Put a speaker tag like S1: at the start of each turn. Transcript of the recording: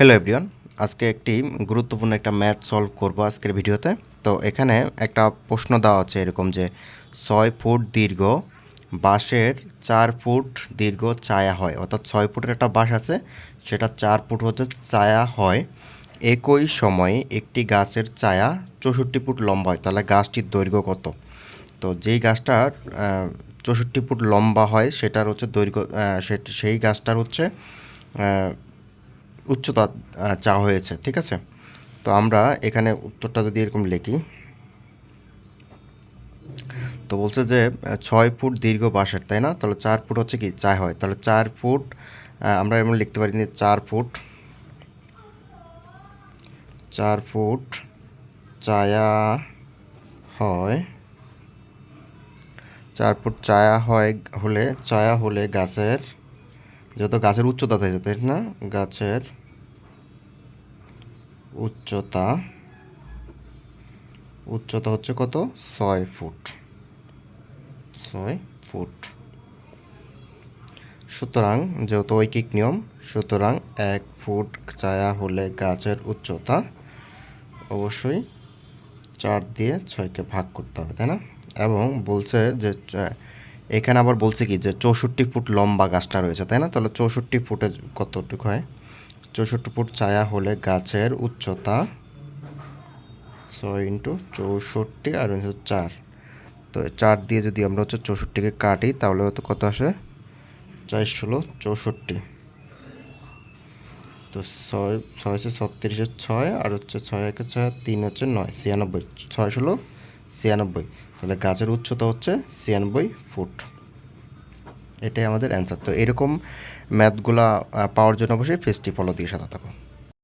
S1: Hello everyone আজকে একটি গুরুত্বপূর্ণ একটা ম্যাথ সলভ করব আজকের ভিডিওতে। তো এখানে একটা প্রশ্ন দেওয়া আছে এরকম যে, ছয় ফুট দীর্ঘ বাঁশের চার ফুট দীর্ঘ চায়া হয়। অর্থাৎ ছয় ফুটের একটা বাঁশ আছে, সেটা চার ফুট হচ্ছে চায়া হয়। একই সময়ে একটি গাছের চায়া চৌষট্টি ফুট লম্বা হয়। তাহলে গাছটির দৈর্ঘ্য কত? তো যেই গাছটার চৌষট্টি ফুট লম্বা হয়, সেটার হচ্ছে দৈর্ঘ্য সেই গাছটার হচ্ছে উচ্চতা আহ, চা হয়েছে ঠিক আছে? তো আমরা এখানে উত্তরটা যদি এরকম লিখি। তো বলছে যে ছয় ফুট দীর্ঘ বাঁশের তাই না? তাহলে চার ফুট হচ্ছে কি? চায় হয়। তাহলে চার ফুট আমরা এমন লিখতে পারি চার ফুট চার ফুট চায়া হয় চার ফুট চায়া হয় হলে চায়া হলে গাছের যত গাছের উচ্চতা থাকে, তাই না? গাছের উচ্চতা উচ্চতা হচ্ছে কত? ছয় ফুট। ছয় ফুট। সুতরাং, যেহেতু ঐকিক নিয়ম, সুতরাং এক ফুট ছায়া হলে গাছের উচ্চতা অবশ্যই চার দিয়ে ছয়কে ভাগ করতে হবে, তাই না? এবং বলছে যে এখানে আবার বলছে কি যে চৌষট্টি ফুট লম্বা গাছটা রয়েছে, তাই না? তাহলে চৌষট্টি ফুটে কতটুকু হয়? চৌষট্টি ফুট ছায়া হলে গাছের উচ্চতা ছয় ইন্টু চৌষট্টি আর হচ্ছে চার। তো চার দিয়ে যদি আমরা হচ্ছে চৌষট্টিকে কাটি, তাহলে হয়তো কত আসে? চার ষোলো, চৌষট্টি। তো ছয় ছয় হচ্ছে ছয় আর হচ্ছে ছয় একে ছয়, তিন হচ্ছে নয়, ছিয়ানব্বই। ছয় ষোলো ছিয়ানব্বই। তাহলে গাছের উচ্চতা হচ্ছে ছিয়ানব্বই ফুট। এটাই আমাদের অ্যান্সার তো এরকম ম্যাথগুলা পাওয়ার জন্য অবশ্যই ফেসটি ফলো দিয়ে সাথে থাকো।